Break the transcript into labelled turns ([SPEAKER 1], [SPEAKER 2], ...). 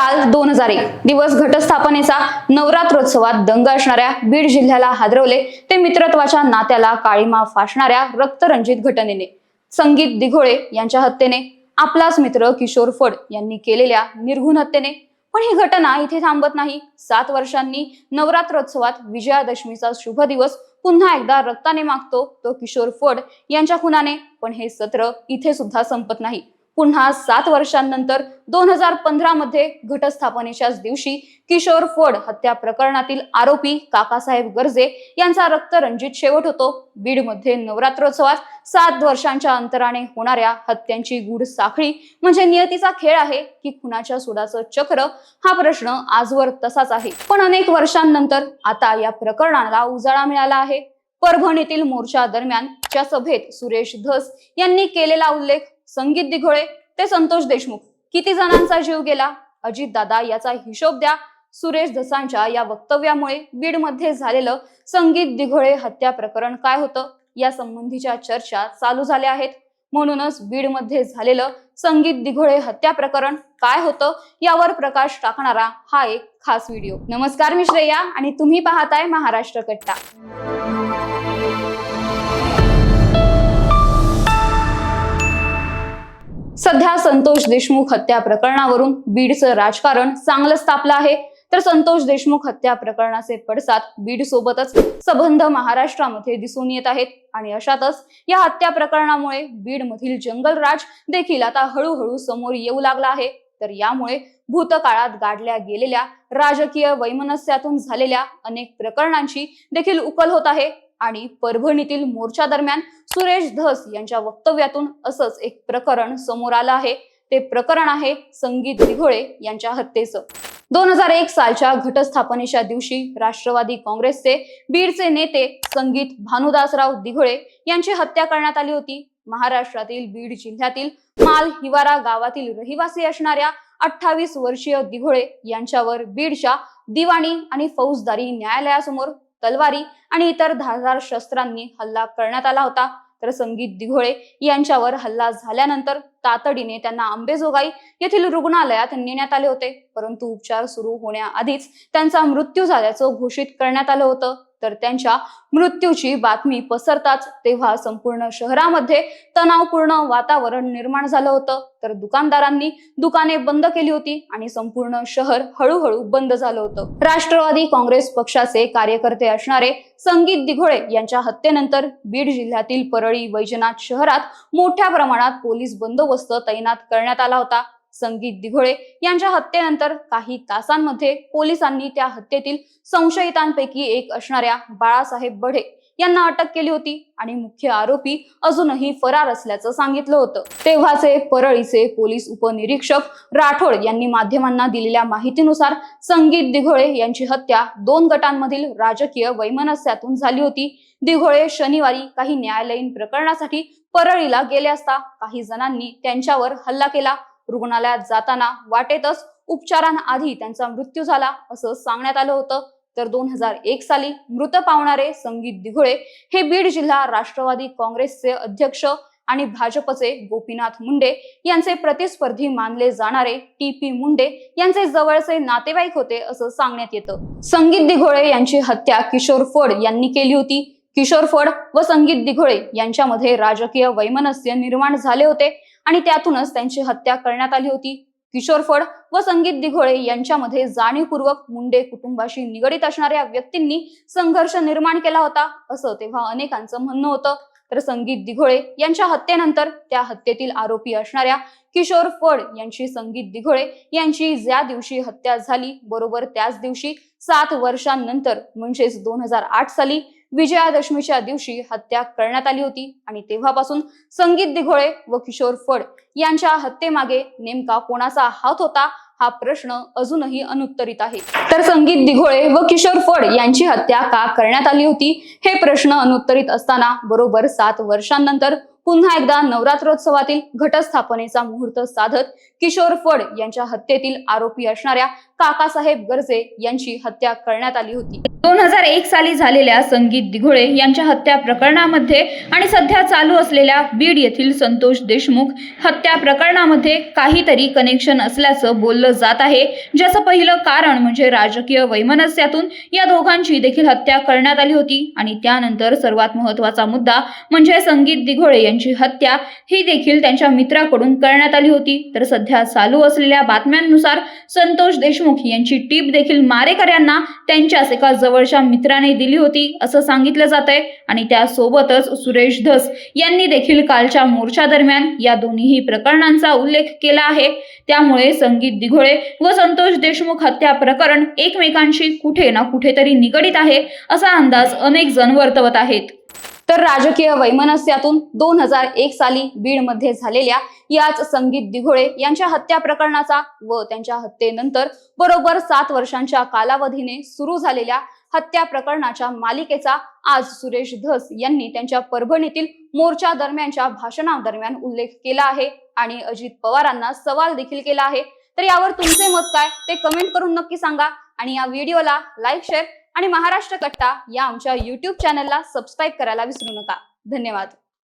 [SPEAKER 1] साल दोन हजार एक. दिवस घटस्थापनेचा नवरात्रोत्सवात दंग असणाऱ्या बीड जिल्ह्याला हादरवले ते मित्रत्वाच्या नात्याला काळीमा फासणाऱ्या रक्तरंजित घटनेने. संगीत दिघोळे यांच्या हत्येने आपलाच मित्र किशोर फड यांनी केलेल्या निर्घुण हत्येने. पण ही घटना इथे थांबत नाही. सात वर्षांनी नवरात्रोत्सवात विजयादशमीचा शुभ दिवस पुन्हा एकदा रक्ताने मागतो तो किशोर फड यांच्या खुनाने. पण हे सत्र इथे सुद्धा संपत नाही. पुन्हा सात वर्षांनंतर दोन हजार पंधरा मध्ये घटस्थापनेच्याच दिवशी किशोर फड हत्या प्रकरणातील आरोपी काकासाहेब गर्जे यांचा रक्तरंजित शेवट होतो. बीडमध्ये नवरात्रोत्सवात सात वर्षांच्या अंतराने होणाऱ्या हत्यांची गूढ साखळी म्हणजे नियतीचा खेळ आहे की खुनाच्या सुडाचं चक्र? हा प्रश्न आजवर तसाच आहे. पण अनेक वर्षांनंतर आता या प्रकरणाला उजाळा मिळाला आहे. परभणीतील मोर्चा दरम्यान च्या सभेत सुरेश धस यांनी केलेला उल्लेख संगीत दिघोळे ते संतोष देशमुख. किती जणांचा जीव गेला? अजित दादा याचा हिशोब द्या. सुरेश धसांच्या या वक्तव्यामुळे बीडमध्ये झालेलं संगीत दिघोळे हत्या प्रकरण काय होतं? या संबंधीच्या चर्चा चालू झाल्या आहेत. म्हणूनच बीडमध्ये झालेलं संगीत दिघोळे हत्या प्रकरण काय होतं? यावर प्रकाश टाकणारा हा एक खास व्हिडिओ. नमस्कार मी श्रेया आणि तुम्ही पाहताय महाराष्ट्र कट्टा. सध्या संतोष देशमुख हत्या प्रकरणावरून बीडचं राजकारण चांगलंच तापलं आहे. तर संतोष देशमुख हत्या प्रकरणाचे पडसाद बीड सोबतच संबंध महाराष्ट्रामध्ये दिसून येत आहेत. आणि अशातच या हत्या प्रकरणामुळे बीड मधील जंगलराज देखील आता हळूहळू समोर येऊ लागला आहे. तर यामुळे भूतकाळात गाडल्या गेलेल्या राजकीय वैमनस्यातून झालेल्या अनेक प्रकरणांची देखील उकल होत आहे. आणि परभणीतील मोर्चा दरम्यान सुरेश धस यांच्या वक्तव्यातून असंच एक प्रकरण समोर आलं आहे. ते प्रकरण आहे संगीत दिघोळे यांच्या हत्येचं. दोन हजार एक सालच्या घटस्थापनेच्या दिवशी राष्ट्रवादी काँग्रेसचे बीडचे नेते संगीत भानुदासराव दिघोळे यांची हत्या करण्यात आली होती. महाराष्ट्रातील बीड जिल्ह्यातील माल हिवारा गावातील रहिवासी असणाऱ्या अठ्ठावीस वर्षीय दिघोळे यांच्यावर बीडच्या दिवाणी आणि फौजदारी न्यायालयासमोर तलवारी आणि इतर धारदार शस्त्रांनी हल्ला करण्यात आला होता. तर संगीत दिघोळे यांच्यावर हल्ला झाल्यानंतर तातडीने त्यांना अंबेजोगाई येथील रुग्णालयात नेण्यात आले होते. परंतु उपचार सुरू होण्याआधीच त्यांचा मृत्यू झाल्याचं घोषित करण्यात आलं होतं. तर त्यांच्या मृत्यूची बातमी पसरताच तेव्हा संपूर्ण शहरामध्ये तणावपूर्ण वातावरण निर्माण झालं होतं. तर दुकानदारांनी दुकाने बंद केली होती आणि संपूर्ण शहर हळूहळू बंद झालं होतं. राष्ट्रवादी काँग्रेस पक्षाचे कार्यकर्ते असणारे संगीत दिघोळे यांच्या हत्येनंतर बीड जिल्ह्यातील परळी वैजनाथ शहरात मोठ्या प्रमाणात पोलीस बंदोबस्त तैनात करण्यात आला होता. संगीत दिघोळे यांच्या हत्येनंतर काही तासांमध्ये पोलिसांनी त्या हत्येतील संशयितांपैकी एक असणाऱ्या बाळासाहेब बढे यांना अटक केली होती आणि मुख्य आरोपी अजूनही फरार असल्याचं सांगितलं होतं. तेव्हाचे परळीचे पोलीस उपनिरीक्षक राठोड यांनी माध्यमांना दिलेल्या माहितीनुसार संगीत दिघोळे यांची हत्या दोन गटांमधील राजकीय वैमनस्यातून झाली होती. दिघोळे शनिवारी काही न्यायालयीन प्रकरणासाठी परळीला गेले असता काही जणांनी त्यांच्यावर हल्ला केला. रुग्णालयात जाताना वाटेतच उपचारांआधी त्यांचा मृत्यू झाला असं सांगण्यात आलं होतं. तर दोन हजार एक साली मृत पावणारे संगीत दिघोळे हे बीड जिल्हा राष्ट्रवादी काँग्रेसचे अध्यक्ष आणि भाजपचे गोपीनाथ मुंडे यांचे प्रतिस्पर्धी मानले जाणारे टी पी मुंडे यांचे जवळचे नातेवाईक होते असं सांगण्यात येतं. संगीत दिघोळे यांची हत्या किशोर फड यांनी केली होती. किशोर फड व संगीत दिघोळे यांच्यामध्ये राजकीय वैमनस्य निर्माण झाले होते. आणि त्यातूनच त्यांची हत्या करण्यात आली होती. किशोर फड व संगीत दिघोळे यांच्यामध्ये जाणीवपूर्वक मुंडे कुटुंबाशी निगडीत असणाऱ्या व्यक्तींनी संघर्ष निर्माण केला होता असं तेव्हा अनेकांचं म्हणणं होतं. तर संगीत दिघोळे यांच्या हत्येनंतर त्या हत्येतील आरोपी असणाऱ्या किशोर फड यांची संगीत दिघोळे यांची ज्या दिवशी हत्या झाली बरोबर त्याच दिवशी सात वर्षांनंतर म्हणजेच दोन हजार आठ साली विजयादशमीच्या दिवशी हत्या करण्यात आली होती आणि तेव्हापासून संगीत दिघोळे व किशोर फड यांच्या हत्येमागे नेमका कोणाचा हात होता हा प्रश्न अजूनही अनुत्तरित आहे. तर संगीत दिघोळे व किशोर फड यांची हत्या का करण्यात आली होती हे प्रश्न अनुत्तरित असताना बरोबर सात वर्षांनंतर पुन्हा एकदा नवरात्रोत्सवातील घटस्थापनेचा मुहूर्त साधत किशोर फड यांच्या हत्येतील आरोपी असणाऱ्या काकासाहेब गर्जे यांची हत्या करण्यात आली होती. दोन हजार एक साली झालेल्या संगीत दिघोळे यांच्या हत्या प्रकरणामध्ये आणि सध्या चालू असलेल्या बीड येथील संतोष देशमुख हत्या प्रकरणामध्ये काहीतरी कनेक्शन असल्याचं बोललं जात आहे. ज्याचं पहिलं कारण म्हणजे राजकीय वैमनस्यातून या दोघांची देखील हत्या करण्यात आली होती. आणि त्यानंतर सर्वात महत्त्वाचा मुद्दा म्हणजे संगीत दिघोळे यांची हत्या ही देखील त्यांच्या मित्राकडून करण्यात आली होती. तर सध्या चालू असलेल्या बातम्यांनुसार संतोष देशमुख यांची टीप देखील मारेकऱ्यांना त्यांच्याच एका जवळच्या मित्राने दिली होती असं सांगितलं जात आहे आणि त्यासोबतच सुरेश धस यांनी देखील कालच्या मोर्चा दरम्यान या दोन्ही प्रकरणांचा उल्लेख केला आहे. त्यामुळे संगीत दिघोळे व संतोष देशमुख हत्या प्रकरण एकमेकांशी कुठे ना कुठेतरी निगडीत आहे असा अंदाज अनेक जण वर्तवत आहेत. तर राजकीय वैमनस्यातून दोन हजार एक साली बीडमध्ये झालेल्या याच संगीत दिघोळे यांच्या हत्या प्रकरणाचा व त्यांच्या हत्येनंतर बरोबर सात वर्षांच्या कालावधीने सुरू झालेल्या हत्या प्रकरणाच्या मालिकेचा आज सुरेश धस यांनी त्यांच्या परभणीतील मोर्चा दरम्यानच्या भाषणादरम्यान उल्लेख केला आहे आणि अजित पवारांना सवाल देखील केला आहे. तर यावर तुमचे मत काय? ते कमेंट करून नक्की सांगा आणि या व्हिडिओला लाईक शेअर आणि महाराष्ट्र कट्टा या आमच्या युट्यूब चॅनलला सबस्क्राईब करायला विसरू नका. धन्यवाद.